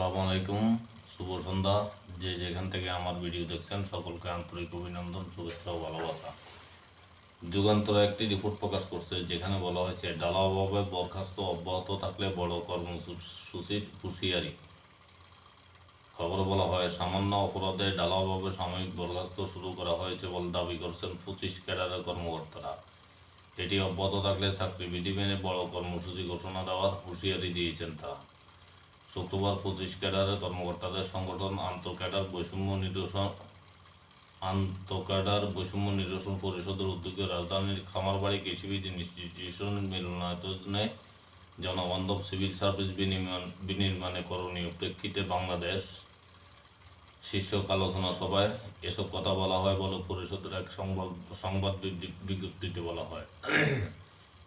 আসসালামু আলাইকুম। শুভ সন্ধ্যা। যে যেখান থেকে আমার ভিডিও দেখছেন, সকলকে আন্তরিক অভিনন্দন, শুভেচ্ছা ও ভালোবাসা। যুগান্তর একটি রিপোর্ট প্রকাশ করছে, যেখানে বলা হয়েছে, ডালাভাবে বরখাস্ত অব্যাহত থাকলে বড় কর্মসূচির হুঁশিয়ারি। খবর বলা হয়, সামান্য অপরাধে ডালাভাবে সাময়িক বরখাস্ত শুরু করা হয়েছে বলে দাবি করছেন পঁচিশ ক্যাডারের কর্মকর্তারা। এটি অব্যাহত থাকলে চাকরি চাকরিবিধি মেনে বড় কর্মসূচি ঘোষণা দেওয়ার হুঁশিয়ারি দিয়েছেন তারা। শুক্রবার পঁচিশ ক্যাডারের কর্মকর্তাদের সংগঠন আন্তঃক্যাডার বৈষম্য নিরসন, আন্তঃক্যাডার বৈষম্য নিরসন পরিষদের উদ্যোগে রাজধানীর খামারবাড়ি কৃষিবিদ ইনস্টিটিউশন মিলনায়তনে জনবান্ধব সিভিল সার্ভিস বিনির্মাণ বিনির্মাণে করণীয় প্রেক্ষিতে বাংলাদেশ শীর্ষক আলোচনা সভায় এসব কথা বলা হয় বলে পরিষদের এক সংবাদ সংবাদ বিজ্ঞপ্তিতে বলা হয়।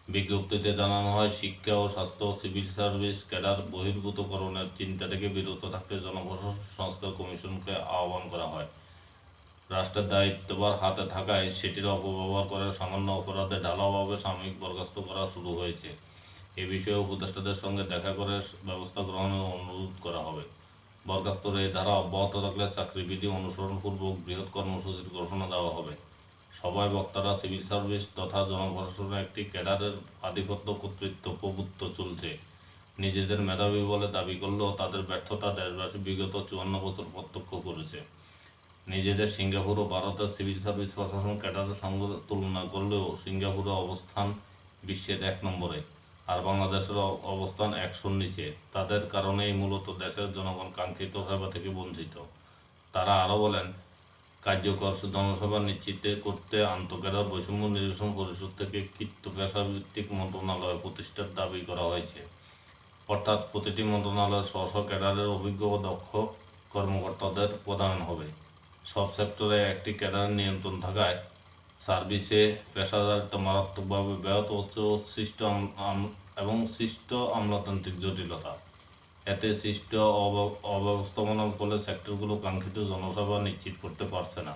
বিজ্ঞপ্তিতে জানানো হয়, শিক্ষা ও স্বাস্থ্য সিভিল সার্ভিস ক্যাডার বহির্ভূতকরণের চিন্তা থেকে বিরত থাকতে জনপ্রশাসন সংস্কার কমিশনকে আহ্বান করা হয়। রাষ্ট্রের দায়িত্বভার হাতে থাকায় সেটির অপব্যবহার করে সামান্য অপরাধে ঢালাওভাবে সাময়িক বরখাস্ত করা শুরু হয়েছে। এ বিষয়ে উপদেষ্টাদের সঙ্গে দেখা করে ব্যবস্থা গ্রহণের অনুরোধ করা হবে। বরখাস্তর এই ধারা অব্যাহত থাকলে চাকরিবিধি অনুসরণপূর্বক বৃহৎ কর্মসূচির ঘোষণা দেওয়া হবে। সবাই বক্তারা সিভিল সার্ভিস তথা জনপ্রশাসনের একটি ক্যাডারের আধিপত্য কর্তৃত্ব প্রভুত্ব চলছে। নিজেদের মেধাবী বলে দাবি করলেও তাদের ব্যর্থতা দেশবাসী বিগত চুয়ান্ন বছর প্রত্যক্ষ করেছে। নিজেদের সিঙ্গাপুর ও ভারতের সিভিল সার্ভিস প্রশাসন ক্যাডারের সঙ্গে তুলনা করলেও সিঙ্গাপুরের অবস্থান বিশ্বের এক নম্বরে, আর বাংলাদেশের অবস্থান একশোর নিচে। তাদের কারণেই মূলত দেশের জনগণ কাঙ্ক্ষিত সেবা থেকে বঞ্চিত। তারা আরও বলেন কার্যকর জনসভা নিশ্চিত করতে আন্তঃক্যাডার বৈষম্য নিরসন পরিষদ থেকে কৃত্য পেশা ভিত্তিক মন্ত্রণালয় প্রতিষ্ঠার দাবি করা হয়েছে। অর্থাৎ প্রতিটি মন্ত্রণালয়ের স্ব স্ব ক্যাডারের অভিজ্ঞ ও দক্ষ কর্মকর্তাদের প্রদান হবে। সব সেক্টরে একটি ক্যাডার নিয়ন্ত্রণ থাকায় সার্ভিসে পেশাদারিত্ব মারাত্মকভাবে ব্যাহত হচ্ছে সৃষ্ট এবং সৃষ্ট আমলাতান্ত্রিক জটিলতা। এতে সৃষ্ট অব- অব্যবস্থাপনার ফলে সেক্টরগুলো কাঙ্ক্ষিত জনসেবা নিশ্চিত করতে পারছে না।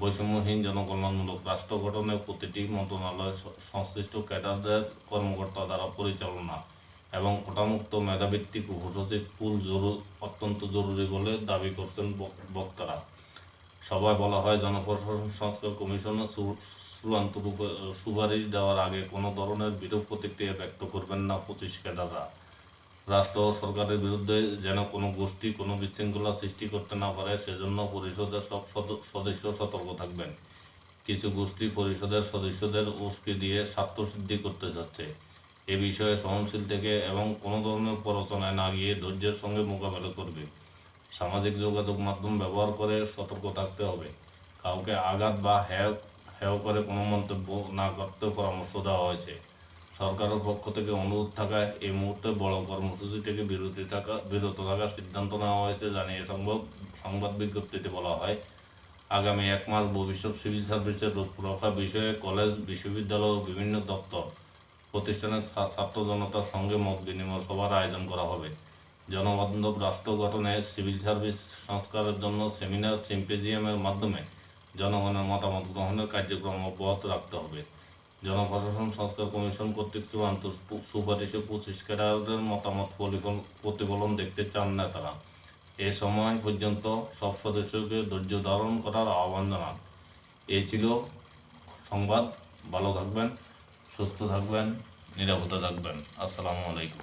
বৈষম্যহীন জনকল্যাণমূলক রাষ্ট্র গঠনে প্রতিটি মন্ত্রণালয় সংশ্লিষ্ট ক্যাডারদের কর্মকর্তা দ্বারা পরিচালনা এবং কোটামুক্ত মেধাভিত্তিক উপসচিব ফুল জরু, অত্যন্ত জরুরি বলে দাবি করছেন বক্তারা। সভায় বলা হয়, জনপ্রশাসন সংস্কার কমিশনের চূ- চূড়ান্ত সুপারিশ দেওয়ার আগে কোনো ধরনের বিরূপ প্রতিক্রিয়া ব্যক্ত করবেন না পঁচিশ ক্যাডাররা। রাষ্ট্র ও সরকারের বিরুদ্ধে যেন কোনো গোষ্ঠী, কোনো বিশৃঙ্খলা সৃষ্টি করতে না পারে, সেজন্য পরিষদের সব সদস্য সতর্ক থাকবেন। কিছু গোষ্ঠী পরিষদের সদস্যদের উস্কে দিয়ে স্বার্থসিদ্ধি করতে চাচ্ছে। এ বিষয়ে সহনশীল থেকে এবং কোনো ধরনের প্ররোচনায় না গিয়ে ধৈর্যের সঙ্গে মোকাবেলা করবে। সামাজিক যোগাযোগ মাধ্যম ব্যবহার করে সতর্ক থাকতে হবে। কাউকে আঘাত বা হ্যাও হ্যাও করে কোনো মন্তব্য না করতে পরামর্শ দেওয়া হয়েছে। সরকারের পক্ষ থেকে অনুরোধ থাকায় এই মুহূর্তে বড় কর্মসূচি থেকে বিরতি থাকা বিরত থাকার সিদ্ধান্ত নেওয়া হয়েছে জানিয়ে সংবাদ সংবাদ বিজ্ঞপ্তিতে বলা হয়, আগামী এক মাস ভবিষ্যৎ সিভিল সার্ভিসের রূপরেখা বিষয়ে কলেজ, বিশ্ববিদ্যালয় ও বিভিন্ন দপ্তর, প্রতিষ্ঠানের ছাত্র জনতার সঙ্গে মত বিনিময় সভার আয়োজন করা হবে। জনবান্ধব রাষ্ট্র গঠনে সিভিল সার্ভিস সংস্কারের জন্য সেমিনার, সিম্পেজিয়ামের মাধ্যমে জনগণের মতামত গ্রহণের কার্যক্রম অব্যাহত রাখতে হবে। জনপ্রশাসন সংস্কার কমিশন কর্তৃক চূড়ান্ত সুপারিশে পঁচিশ ক্যাডারের মতামত প্রতিফলন দেখতে চান না তারা এ সময় পর্যন্ত সব সদস্যকে ধৈর্য ধারণ করার আহ্বান জানান। এ ছিল সংবাদ। ভালো থাকবেন, সুস্থ থাকবেন, নিরাপদে থাকবেন। আসসালামু আলাইকুম।